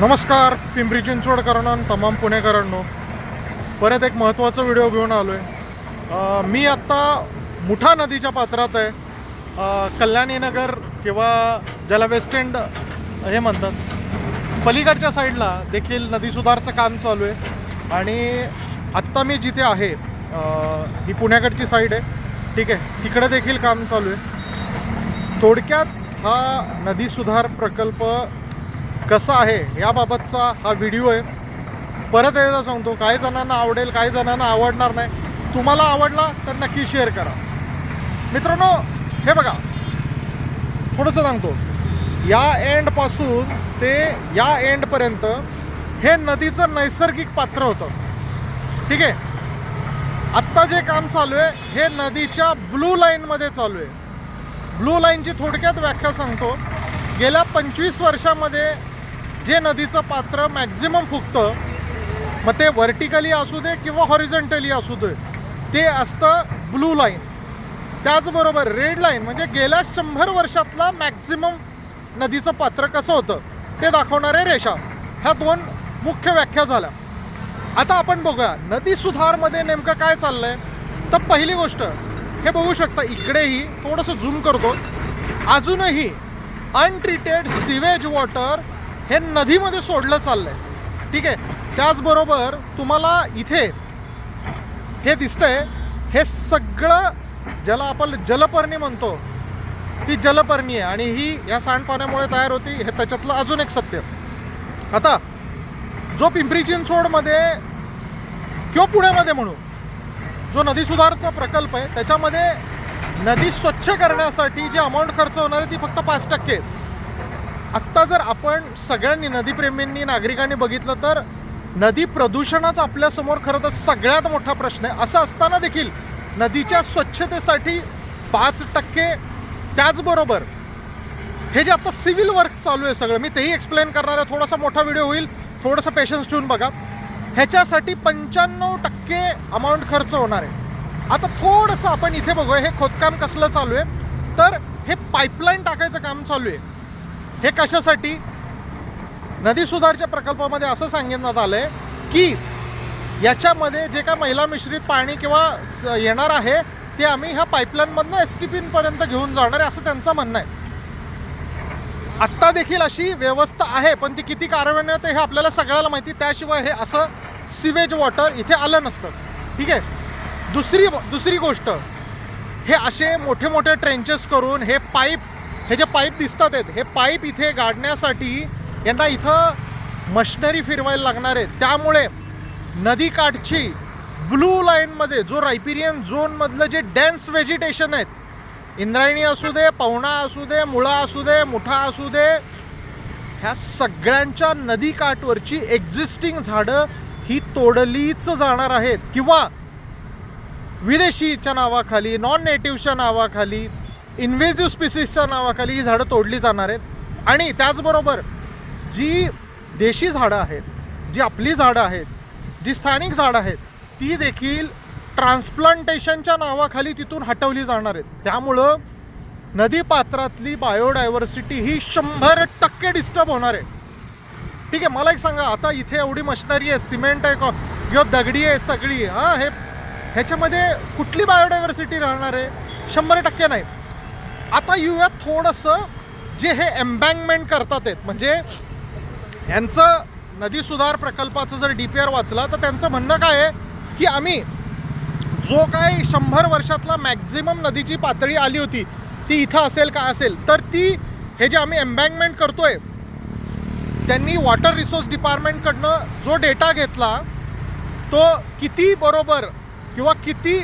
नमस्कार पिंपरी चिंचवडकरांना तमाम पुणेकरांनो. परत एक महत्त्वाचा व्हिडिओ घेऊन आलो आहे मी आत्ता मुठा नदीच्या पात्रात आहे. कल्याणीनगर किंवा ज्याला वेस्ट एंड हे म्हणतात. पलीकडच्या साईडला देखील नदी सुधारचं काम चालू आहे. आणि आत्ता मी जिथे आहे ही पुण्याकडची साईड आहे. ठीक आहे तिकडे देखील काम चालू आहे. थोडक्यात हा नदी सुधार प्रकल्प कसा आहे याबाबतचा हा व्हिडिओ आहे. परत एकदा सांगतो काही जणांना आवडेल काही जणांना आवडणार नाही. तुम्हाला आवडला तर नक्की शेअर करा. मित्रांनो हे बघा. थोडंसं सांगतो. या एंडपासून ते या एंडपर्यंत हे नदीचं नैसर्गिक पात्र होतं. ठीक आहे? आत्ता जे काम चालू आहे हे नदीच्या ब्लू लाईनमध्ये चालू आहे. ब्लू लाईनची थोडक्यात व्याख्या सांगतो. गेल्या पंचवीस वर्षामध्ये जे नदीचं पात्र मॅक्झिमम फुगतं मग ते व्हर्टिकली असू दे किंवा हॉरिझॉन्टली असू दे ते असतं ब्लू लाईन त्याचबरोबर रेड लाईन म्हणजे गेल्या शंभर वर्षातला मॅक्झिमम नदीचं पात्र कसं होतं ते दाखवणारे रेषा. ह्या दोन मुख्य व्याख्या झाल्या. आता आपण बघूया नदी सुधारमध्ये नेमकं काय चाललं आहे तर पहिली गोष्ट हे बघू शकता इकडेही थोडंसं झूम करतो. अजूनही अनट्रीटेड सिवेज वॉटर हे नदीमध्ये सोडलं चाललंय. ठीक आहे? त्याचबरोबर तुम्हाला इथे हे दिसतंय हे सगळं ज्याला आपण जलपर्णी म्हणतो ती जलपर्णी आहे आणि ही या सांडपाण्यामुळे तयार होती हे त्याच्यातलं अजून एक सत्य. आता जो पिंपरी चिंचवडमध्ये किंवा पुण्यामध्ये म्हणू जो नदी सुधारचा प्रकल्प आहे त्याच्यामध्ये नदी स्वच्छ करण्यासाठी जी अमाऊंट खर्च होणार आहे ती फक्त पाच टक्के आहे. आत्ता जर आपण सगळ्यांनी नदीप्रेमींनी नागरिकांनी बघितलं तर नदी प्रदूषणाच आपल्यासमोर खरं तर सगळ्यात मोठा प्रश्न आहे. असं असताना देखील नदीच्या स्वच्छतेसाठी पाच टक्के त्याचबरोबर हे जे आता सिव्हिल वर्क चालू आहे सगळं मी तेही एक्सप्लेन करणार आहे. थोडासा मोठा व्हिडिओ होईल थोडंसं पेशन्स ठेवून बघा. ह्याच्यासाठी पंच्याण्णव टक्के अमाऊंट खर्च होणार आहे. आता थोडंसं आपण इथे बघूया हे खोदकाम कसलं चालू आहे? तर हे पाईपलाईन टाकायचं काम चालू आहे. हे कशासाठी? नदी सुधारच्या प्रकल्पामध्ये असं सांगण्यात आलं आहे की याच्यामध्ये जे काय महिला मिश्रित पाणी किंवा स- येणार आहे ते आम्ही ह्या पाईपलाईनमधनं एस टी पीपर्यंत घेऊन जाणार आहे असं त्यांचं म्हणणं आहे. आत्ता देखील अशी व्यवस्था आहे पण ती किती कार्यान्वित आहे हे आपल्याला सगळ्याला माहिती त्याशिवाय हे असं सिवेज वॉटर इथे आलं नसतं. ठीक आहे? दुसरी दुसरी गोष्ट हे असे मोठे मोठे ट्रेंचेस करून हे पाईप हे जे पाईप दिसतात आहेत हे पाईप इथे गाडण्यासाठी यांना इथं मशिनरी फिरवायला लागणार आहे त्यामुळे नदीकाठची ब्लू लाईनमध्ये जो रायपिरियन झोनमधलं जे डेन्स व्हेजिटेशन आहेत इंद्रायणी असू दे पवना असू दे मुळा असू दे मुठा असू दे ह्या सगळ्यांच्या नदीकाठवरची एक्झिस्टिंग झाडं ही तोडलीच जाणार आहेत. किंवा विदेशीच्या नावाखाली नॉन नेटिव्हच्या नावाखाली इन्व्हेसिव्ह स्पिसीसच्या नावाखाली ही झाडं तोडली जाणार आहेत. आणि त्याचबरोबर जी देशी झाडं आहेत जी आपली झाडं आहेत जी स्थानिक झाडं आहेत ती देखील ट्रान्सप्लांटेशनच्या नावाखाली तिथून हटवली जाणार आहेत. त्यामुळं नदीपात्रातली बायोडायव्हर्सिटी ही शंभर टक्के डिस्टर्ब होणार आहे. ठीक आहे मला एक सांगा आता इथे एवढी मशिनरी आहे सिमेंट आहे कॉ किंवा दगडी आहे सगळी हां हे ह्याच्यामध्ये कुठली बायोडायव्हर्सिटी राहणार आहे? शंभर टक्के नाही. आता येऊयात थोडंसं जे हे एम्बँकमेंट करतात आहेत. म्हणजे ह्यांचं नदी सुधार प्रकल्पाचं जर डी पी आर वाचला तर त्यांचं म्हणणं काय आहे? की आम्ही जो काय शंभर वर्षातला मॅक्झिमम नदीची पातळी आली होती ती इथं असेल का असेल तर ती हे जे आम्ही एम्बँकमेंट करतोय त्यांनी वॉटर रिसोर्स डिपार्टमेंटकडनं जो डेटा घेतला तो किती बरोबर किंवा किती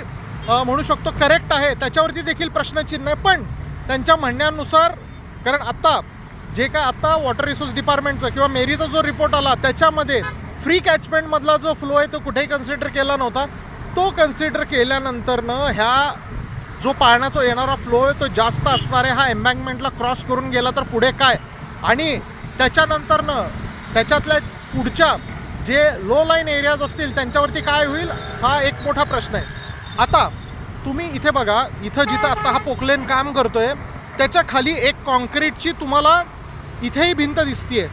म्हणू शकतो करेक्ट आहे त्याच्यावरती देखील प्रश्नचिन्ह आहे. पण त्यांच्या म्हणण्यानुसार कारण आत्ता जे काय आत्ता वॉटर रिसोर्स डिपार्टमेंटचं किंवा मेरीचा जो रिपोर्ट आला त्याच्यामध्ये फ्री कॅचमेंटमधला जो फ्लो आहे तो कुठेही कन्सिडर केला नव्हता. तो कन्सिडर केल्यानंतरनं ह्या जो पाण्याचा येणारा फ्लो आहे तो जास्त असणार आहे हा एम्बँकमेंटला क्रॉस करून गेला तर पुढे काय? आणि त्याच्यानंतरनं त्याच्यातल्या पुढच्या जे लो लाईन एरियाज असतील त्यांच्यावरती काय होईल? हा एक मोठा प्रश्न आहे. आता तुम्ही इथे बघा इथं जिथं आत्ता हा पोकलेन काम करतोय त्याच्याखाली एक कॉन्क्रीटची तुम्हाला इथेही भिंत दिसतीये.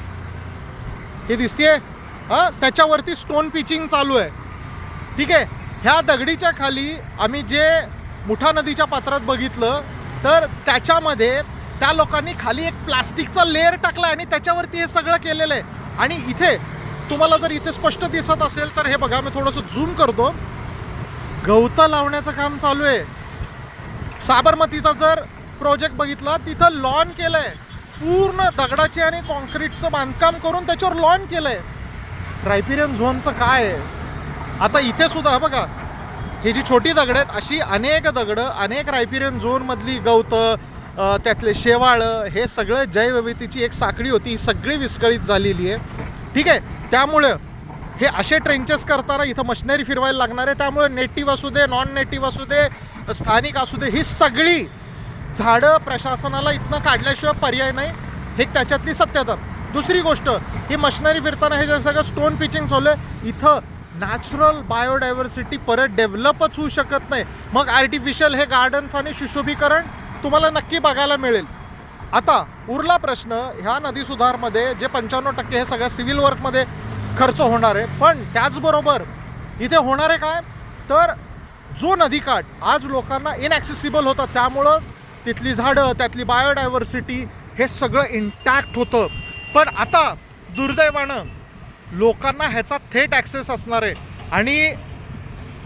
हे दिसतीये? हां? त्याच्यावरती स्टोन पिचिंग चालू आहे. ठीक आहे? ह्या दगडीच्या खाली आम्ही जे मुठा नदीच्या पात्रात बघितलं तर त्याच्यामध्ये त्या लोकांनी खाली एक प्लास्टिकचा लेअर टाकला आणि त्याच्यावरती हे सगळं केलेलं आहे. आणि इथे तुम्हाला जर इथे स्पष्ट दिसत असेल तर हे बघा मी थोडंसं झूम करतो. गवतं लावण्याचं काम चालू आहे. साबरमतीचा जर प्रोजेक्ट बघितला तिथं लॉन केलंय. पूर्ण दगडाचे आणि कॉन्क्रीटचं बांधकाम करून त्याच्यावर लॉन केलंय. रायपिरियन झोनचं काय आहे? आता इथे सुद्धा बघा. ही जी छोटी दगड आहेत अशी अनेक दगडं अनेक रायपिरियन झोनमधली गवतं त्यातले शेवाळं हे सगळं जैवविविधतेची एक साखळी होती ही सगळी विस्कळीत झालेली आहे. ठीक आहे? त्यामुळं हे असे ट्रेंचेस करताना इथं मशिनरी फिरवायला लागणार आहे. त्यामुळे नेटिव्ह असू दे नॉन नेटिव्ह असू दे स्थानिक असू दे ही सगळी झाडं प्रशासनाला इथनं काढल्याशिवाय पर्याय नाही. हे त्याच्यातली सत्यता. दुसरी गोष्ट ही मशिनरी फिरताना हे जे सगळं स्टोन पिचिंग चालू आहे इथं नॅचरल बायोडायव्हर्सिटी परत डेव्हलपच होऊ शकत नाही. मग आर्टिफिशियल हे गार्डन्स आणि सुशोभीकरण तुम्हाला नक्की बघायला मिळेल. आता उरला प्रश्न ह्या नदी सुधारमध्ये जे पंच्याण्णव टक्के हे सगळ्या सिव्हिल वर्कमध्ये खर्च होणार आहे. पण त्याचबरोबर इथे होणार आहे काय? तर जो नदीकाठ आज लोकांना इनॲक्सेसिबल होतं त्यामुळं तिथली झाडं त्यातली बायोडायव्हर्सिटी हे सगळं इंटॅक्ट होतं. पण आता दुर्दैवानं लोकांना ह्याचा थेट ॲक्सेस असणार आहे. आणि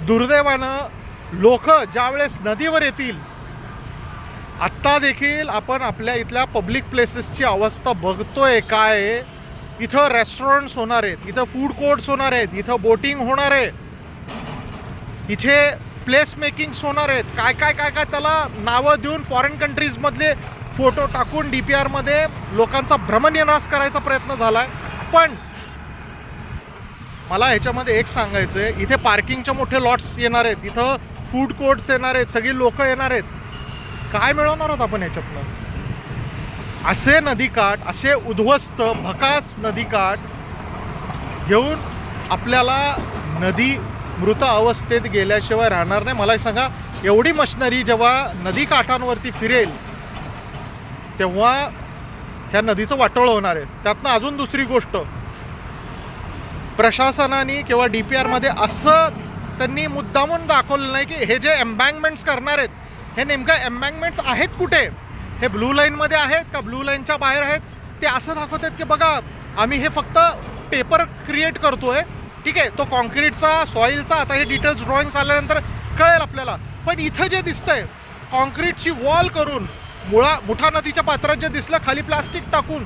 दुर्दैवानं लोक ज्यावेळेस नदीवर येतील आत्ता देखील आपण आपल्या इथल्या पब्लिक प्लेसेसची अवस्था बघतोय काय? आहे. इथं रेस्टॉरंट्स होणार आहेत इथं फूड कोर्ट्स होणार आहेत इथं बोटिंग होणार आहे. इथे प्लेस मेकिंग्स होणार आहेत. काय काय काय काय त्याला नावं देऊन फॉरेन कंट्रीजमधले फोटो टाकून डी पी आरमध्ये लोकांचा भ्रमनिनाश करायचा प्रयत्न झाला आहे पण मला ह्याच्यामध्ये एक सांगायचं आहे इथे पार्किंगचे मोठे लॉट्स येणार आहेत इथं फूड कोर्ट्स येणार आहेत सगळी लोकं येणार आहेत. काय मिळवणार आहोत आपण ह्याच्यातनं? असे नदीकाठ असे उद्ध्वस्त भकास नदीकाठ घेऊन आपल्याला नदी मृत अवस्थेत गेल्याशिवाय राहणार नाही. मला सांगा एवढी मशनरी जेव्हा नदी काठांवरती फिरेल तेव्हा ह्या नदीचं वाटोळं होणार आहे. त्यातनं अजून दुसरी गोष्ट प्रशासनाने किंवा डी पी आरमध्ये असं त्यांनी मुद्दामून दाखवलं नाही की हे जे एम्बँकमेंट्स करणार आहेत हे नेमकं एम्बँकमेंट्स आहेत कुठे? हे ब्लू लाईनमध्ये आहेत का ब्लू लाईनच्या बाहेर आहेत? ते असं दाखवत आहेत की बघा आम्ही हे फक्त पेपर क्रिएट करतोय. ठीक आहे तो कॉन्क्रीटचा सॉईलचा आता हे डिटेल्स ड्रॉइंग्स आल्यानंतर कळेल आपल्याला. पण इथं जे दिसतंय कॉन्क्रीटची वॉल करून मुळा मुठा नदीच्या पात्रात जे दिसलं खाली प्लास्टिक टाकून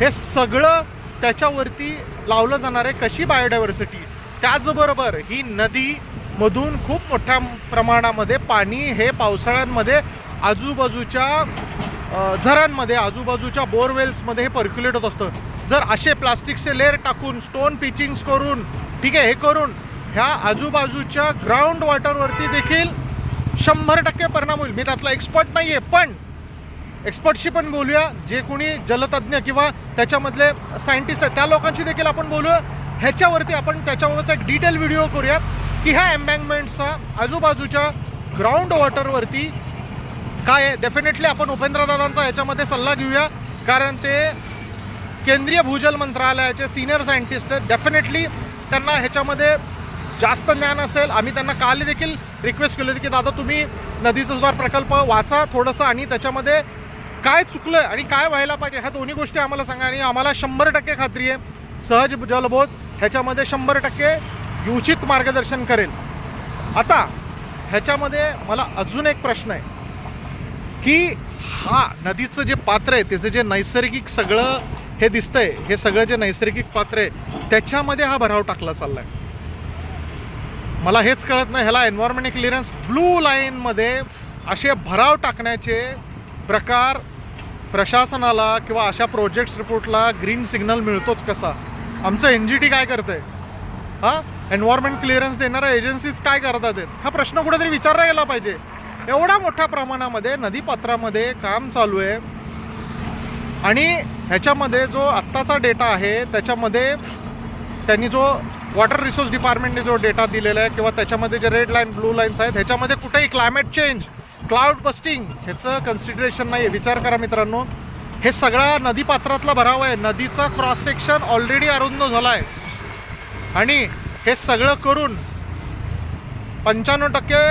हे सगळं त्याच्यावरती लावलं जाणार आहे कशी बायोडायव्हर्सिटी त्याचबरोबर ही नदी मधून खूप मोठ्या प्रमाणामध्ये पाणी हे पावसाळ्यांमध्ये आजूबाजूच्या झरांमध्ये आजूबाजूच्या बोरवेल्समध्ये हे पर्क्युलेट होत असतं. जर असे प्लास्टिकचे लेअर टाकून स्टोन पिचिंग्स करून ठीक आहे हे करून ह्या आजूबाजूच्या ग्राउंड वॉटरवरती देखील शंभर टक्के परिणाम होईल. मी त्यातला एक्सपर्ट नाही आहे पण एक्सपर्टशी पण बोलूया. जे कोणी जलतज्ञ किंवा त्याच्यामधले सायंटिस्ट आहेत त्या लोकांशी देखील आपण बोलूया. ह्याच्यावरती आपण त्याच्याबाबतचा एक डिटेल व्हिडिओ करूया की ह्या एम्बँकमेंटचा आजूबाजूच्या ग्राउंड वॉटरवरती काय आहे? डेफिनेटली आपण उपेंद्रदादांचा याच्यामध्ये सल्ला घेऊया. कारण ते केंद्रीय भूजल मंत्रालयाचे सिनियर सायंटिस्ट आहेत. डेफिनेटली त्यांना ह्याच्यामध्ये जास्त ज्ञान असेल. आम्ही त्यांना काल देखील रिक्वेस्ट केली होती की दादा तुम्ही नदीचा सुधार प्रकल्प वाचा थोडंसं आणि त्याच्यामध्ये काय चुकलं आणि काय व्हायला पाहिजे? ह्या दोन्ही गोष्टी आम्हाला सांगा आणि आम्हाला शंभर टक्के खात्री आहे. सहज जलबोध ह्याच्यामध्ये शंभर टक्के उचित मार्गदर्शन करेल. आता ह्याच्यामध्ये मला अजून एक प्रश्न आहे. की हा नदीचं जे पात्र आहे त्याचं जे नैसर्गिक सगळं हे दिसतंय हे सगळं जे नैसर्गिक पात्र आहे त्याच्यामध्ये हा भराव टाकला चाललाय. मला हेच कळत नाही ह्याला एन्व्हायरमेंट क्लिअरन्स ब्लू लाईनमध्ये असे भराव टाकण्याचे प्रकार प्रशासनाला किंवा अशा प्रोजेक्ट्स रिपोर्टला ग्रीन सिग्नल मिळतोच कसा? आमचं एन जी टी काय करतंय? हां? एन्व्हायरमेंट क्लिअरन्स देणाऱ्या एजन्सीज काय करतात? हा प्रश्न कुठेतरी विचारला गेला पाहिजे. एवढ्या मोठ्या प्रमाणामध्ये नदीपात्रामध्ये काम चालू आहे. आणि ह्याच्यामध्ये जो आत्ताचा डेटा आहे त्याच्यामध्ये त्यांनी जो वॉटर रिसोर्स डिपार्टमेंटने जो डेटा दिलेला आहे किंवा त्याच्यामध्ये जे रेड लाईन ब्लू लाईन्स आहेत ह्याच्यामध्ये कुठेही क्लायमेट चेंज क्लाउड बस्टिंग ह्याचं कन्सिडरेशन नाही आहे विचार करा मित्रांनो. हे सगळा नदीपात्रातला भराव आहे. नदीचा क्रॉस सेक्शन ऑलरेडी अरुंद झाला आहे आणि हे सगळं करून पंच्याण्णव टक्के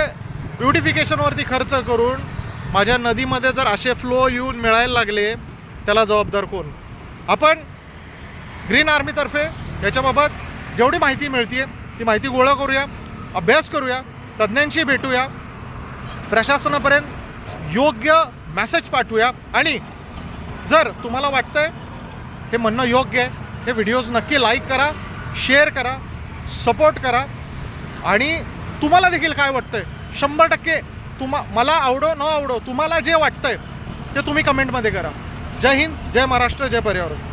ब्युटिफिकेशनवरती खर्च करून माझ्या नदीमध्ये जर असे फ्लो येऊन मिळायला लागले त्याला जबाबदार कोण? आपण ग्रीन आर्मीतर्फे याच्याबाबत जेवढी माहिती मिळते ती माहिती गोळा करूया अभ्यास करूया तज्ज्ञांशी भेटूया प्रशासनापर्यंत योग्य मॅसेज पाठवूया आणि जर तुम्हाला वाटतंय हे म्हणणं योग्य आहे हे व्हिडिओज नक्की लाईक करा शेअर करा सपोर्ट करा आणि तुम्हाला देखील काय वाटतंय? शंभर टक्के तुम्हा मला आवडो न आवडो तुम्हाला जे वाटतंय ते तुम्ही कमेंटमध्ये करा. जय हिंद जय महाराष्ट्र जय पर्यावरण.